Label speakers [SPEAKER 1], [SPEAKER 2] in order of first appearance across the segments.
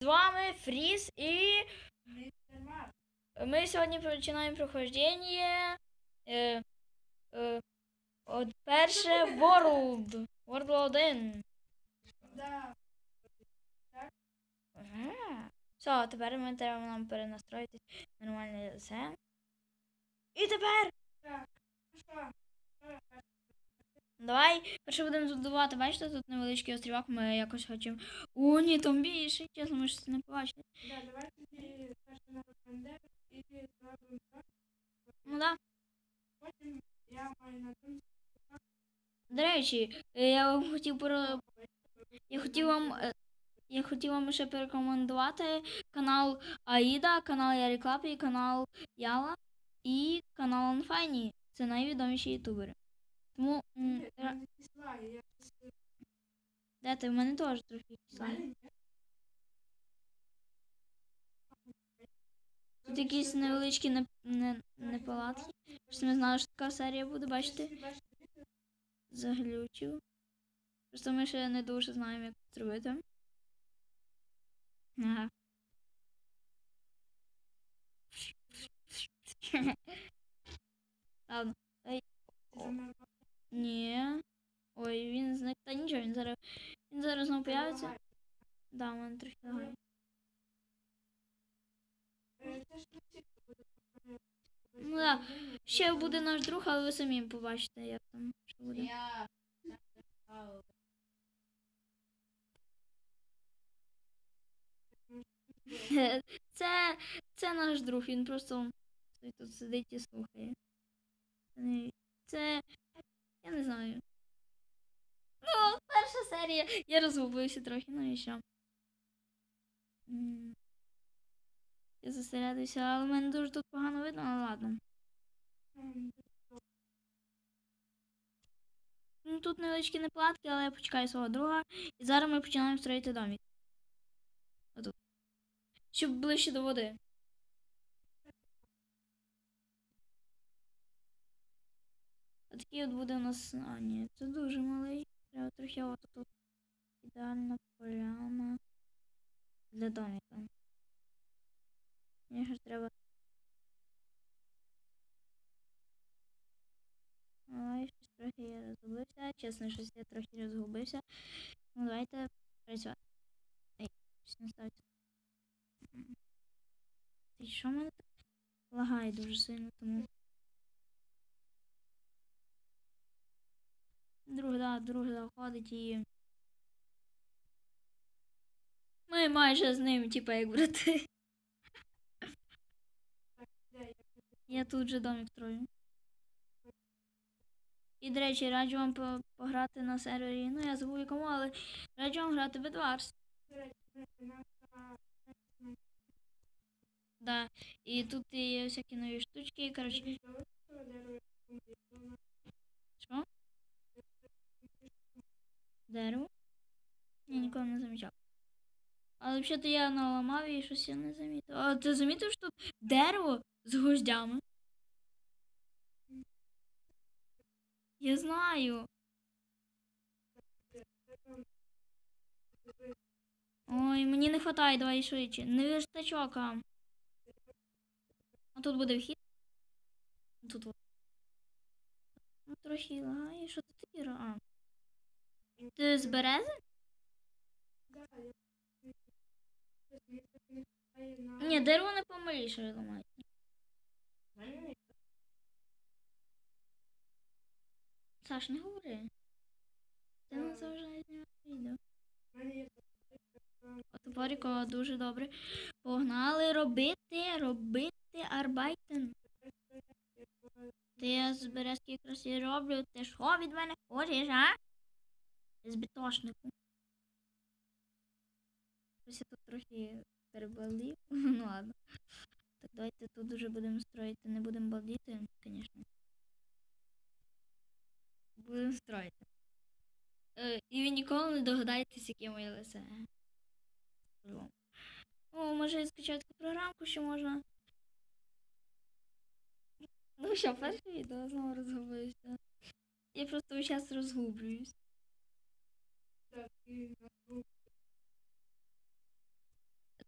[SPEAKER 1] З вами Фріз і ми сьогодні починаємо проходження. Е, е, от перше World. World 1.
[SPEAKER 2] Да.
[SPEAKER 1] Ага. Все, тепер ми треба нам перенастроїтись в нормальне все. І тепер
[SPEAKER 2] Так. Ну? Що?
[SPEAKER 1] Давай перше будемо будувати. Бачите, тут невеличкий острівок, ми якось хочемо. О, ні, там більше, чесно, ми ж це не побачили.
[SPEAKER 2] Да, давай тоді перше на бандеру і зробимо так.
[SPEAKER 1] Ну да.
[SPEAKER 2] Потім я маю на думці.
[SPEAKER 1] До речі, е, я вам хотів про. Я хотів вам. е, Я хотів вам ще порекомендувати канал Аїда, канал Яриклап і канал Яла і канал Анфайні. Це найвідоміші ютубери. Тому
[SPEAKER 2] Ні,
[SPEAKER 1] ра-
[SPEAKER 2] я не кислаю,
[SPEAKER 1] де ти? В мене теж трохи
[SPEAKER 2] ні.
[SPEAKER 1] Тут якісь невеличкі не, не, неполадки. Що ми знали, що така серія буде, бачите? Заглючив. Просто ми ще не дуже знаємо, як це зробити. Ага. Ладно.
[SPEAKER 2] ти замерзла.
[SPEAKER 1] Ні. Ой, він зник. Та нічого, він зараз. Він зараз знову появиться. Да, у мене трохи лагає. Ну да. Ще буде наш друг, але ви самі побачите, як там що буде. Це, це наш друг, він просто тут сидить і слухає. Це. Я не знаю. Ну, перша серія. Я розгубився трохи, ну і що. Я зосередився, але в мене дуже тут погано видно, але ладно. Ну, тут невеличкі неполадки, але я почекаю свого друга. І зараз ми починаємо строїти домик. Отут. Щоб ближче до води. А такий от буде у нас. А, ні, це дуже малий. Треба трохи от тут. Ідеальна поляна для домика. Мені ж треба. Ой, щось трохи я розгубився. Чесно, щось я трохи розгубився. Ну, давайте працювати. Ей, щось не ставиться. Ти що мене так лагає дуже сильно, тому. Друг, да, друг заходить і. Ми майже з ним, типа, як брати.
[SPEAKER 2] я?
[SPEAKER 1] Тут же домик строю. І, до речі, раджу вам по- пограти на сервері. Ну, я забув якому, але раджу вам грати в
[SPEAKER 2] наша-
[SPEAKER 1] Да. І тут є всякі нові штучки. Коротше,
[SPEAKER 2] Дерево?
[SPEAKER 1] Я ніколи не замічав. Але взагалі я наламав і щось я не замітив. А ти замітив, що тут дерево з гвоздями? Я знаю. Ой, мені не вистачає, давай швидше. Не вистачок, а. А тут буде вхід. Тут. Ну, трохи лагає. Що тут таке? А. Ти з берези? Ні, дерево не помиліше ламають. Саш, не говори. Ти не завжди знімати відео. Топоріко дуже добре. Погнали робити, робити арбайтен. Ти я з березки якраз і роблю. Ти що від мене хочеш, а? З бітошнику. Щось я тут трохи перебалдів. ну ладно. Так давайте тут уже будемо строїти. Не будемо балдіти, звісно. Будемо строїти. Е, і ви ніколи не догадаєтесь, яке моє лице. О, може скачати таку програмку, що можна. Ну що, перше відео знову розгубився. Я просто весь час розгублююсь.
[SPEAKER 2] І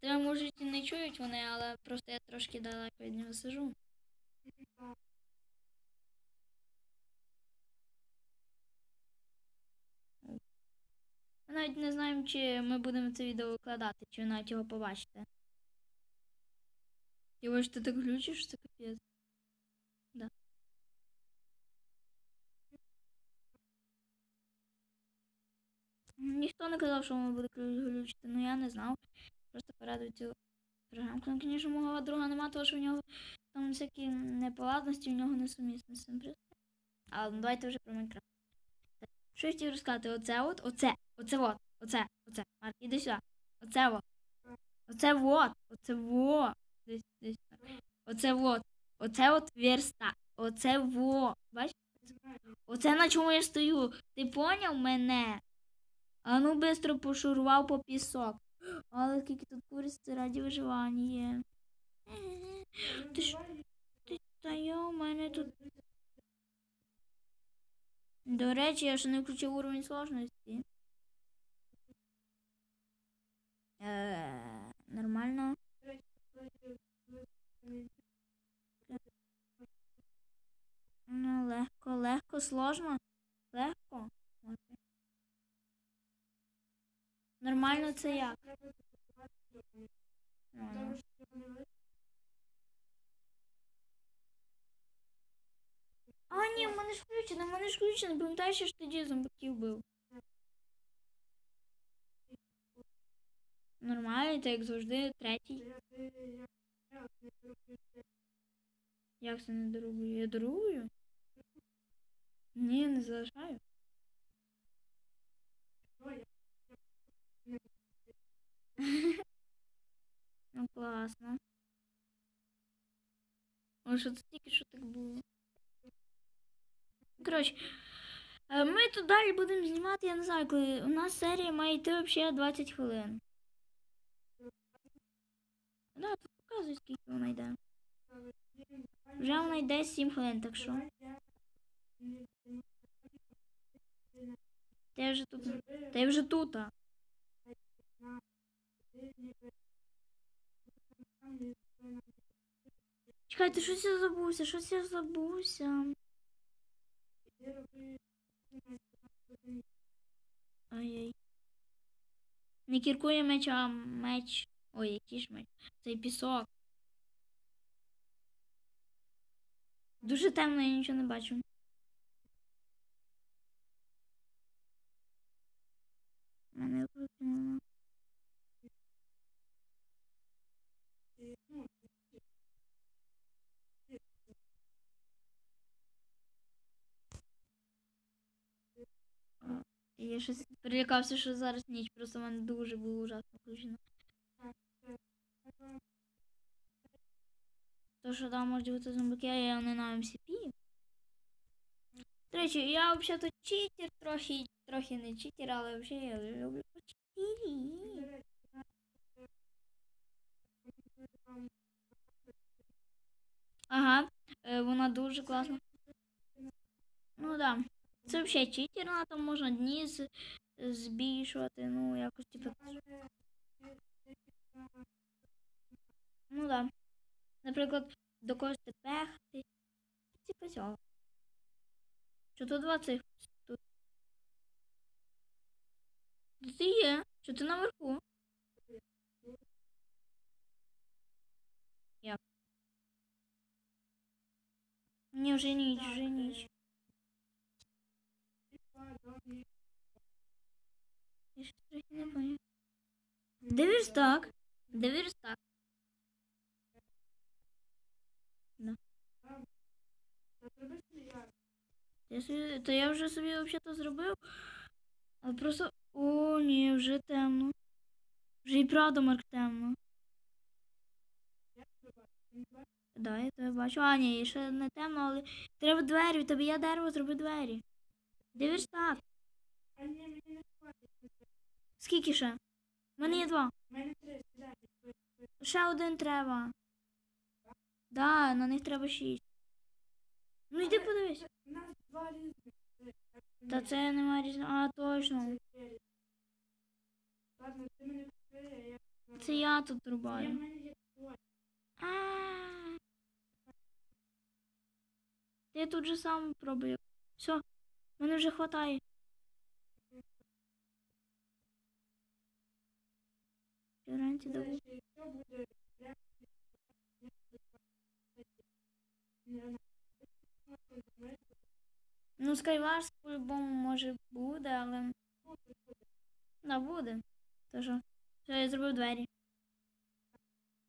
[SPEAKER 1] Тебе можуть і не чують вони, але просто я трошки далеко від нього сижу. Ми навіть не знаємо, чи ми будемо це відео викладати, чи ви навіть його побачите. Його ж ти так глючиш, це капець. Ніхто не казав, що воно буде глю- глючити, ну я не знав. Просто порадив цю програмку. Ну, звісно, мого друга нема, тому що в нього там всякі неполадності, в нього цим. Але ну, давайте вже про Майнкрафт. Що я хотів розказати? Оце от, оце, оце от, оце, оце. Марк, іди сюди. Оце от. Оце вот, оце во. Десь, десь. Оце вот. Оце от верста. Оце во. Бачиш? Оце на чому я стою. Ти поняв мене? А ну бистро пошурував по пісок. Але скільки тут куриць це раді виживання. Ти ж- Ти та у мене тут. До речі, я ще не включив уровень сложності. Е, нормально. Ну, легко, легко, сложно. Легко. Нормально це як? А, ні, в мене ж включено, в мене ж включено. Пам'ятаєш, що ж тоді зомбаків бив? Нормально, так як завжди, третій. Як це не дорогую? Я дорогую? Ні, не залишаю. Ну, класно. О, що це тільки що так було? Коротше, е, ми тут далі будемо знімати, я не знаю, коли у нас серія має йти взагалі 20 хвилин. Да, тут показує, скільки вона йде. Вже вона йде 7 хвилин, так що. Ти вже тут. Ти вже тут. а. Чекайте, щось я забувся, щось я забувся. Ой-ой. Не кіркує меч, а меч. Ой, який ж меч. Цей пісок. Дуже темно, я нічого не бачу. Мене викинуло. Я щось перелякався, що зараз ніч, просто в мене дуже було ужасно включено. То, що там можуть бути зомбаки, а я не на МСП. До речі, я взагалі читер, трохи, трохи не читер, але взагалі я люблю почитері. Ага, е, вона дуже класна. Ну да. Це взагалі читерна, там можна дні збільшувати, ну якось типу. Ну да. Наприклад, до когось тепехти. Типу цього. Що тут два цих? Тут. Тут ти є. Що ти наверху? Як? Ні, вже ніч, вже ніч. Я щось не поняв. Де верстак? Де верстак? Я собі, то я вже собі взагалі зробив. Але просто. О, ні, вже темно. Вже і правда Марк темно. Да, я тебе бачу. А, ні, ще не темно, але треба двері, тебе є дерево, зроби двері. Де верстак? Скільки ще? У мене є два.
[SPEAKER 2] У мене три.
[SPEAKER 1] Ще один треба. Да, на них треба шість. Ну йди подивись.
[SPEAKER 2] У нас два різних.
[SPEAKER 1] Та це немає різниці. А, точно.
[SPEAKER 2] Ладно, ти мене а я...
[SPEAKER 1] Це я тут рубаю. А. Я тут же сам пробую. Все, мене вже хватає. Вранці до
[SPEAKER 2] Знаєш, якщо буде прямо не знаю,
[SPEAKER 1] Ну, Skywars по-любому може буде, але. Да, буде. То що? Все, я зробив двері.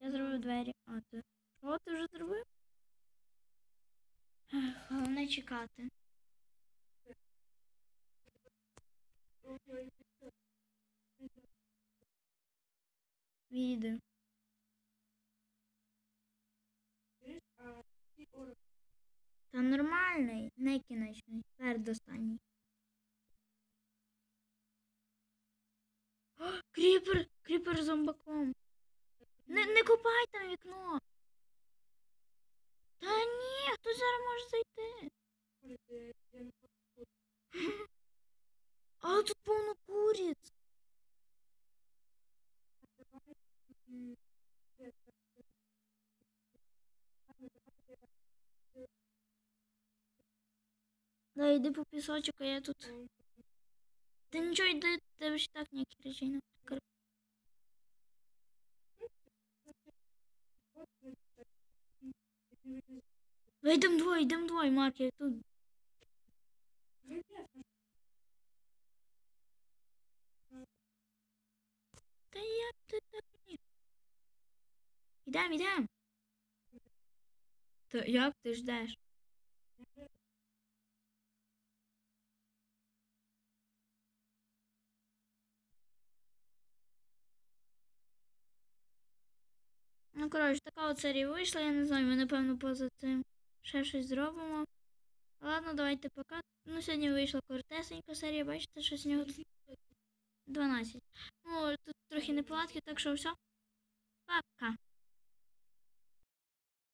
[SPEAKER 1] Я зробив двері. А, ти. Що ти вже зробив? Головне чекати.
[SPEAKER 2] Уроки
[SPEAKER 1] Та нормальний, не кінечний, передостанній. О, кріпер! Кріпер зомбаком. Не, не копай там вікно. Та ні, хто зараз може зайти? Але тут повно йди по пісочок, а я тут. Та нічого йди, тебе ж так ніякі речі не. Кор- Ви йдем двоє, йдем двоє, Марк, я тут. Та як ти так ні? Ідем, ідем. Та як ти ждеш? Ну, коротше, така от серія вийшла, я не знаю, ми напевно поза цим ще щось зробимо. Ладно, давайте пока. Ну, сьогодні вийшла коротесенька серія, бачите, що з нього тут 12. Ну, тут трохи неполадки, так що все. Пока.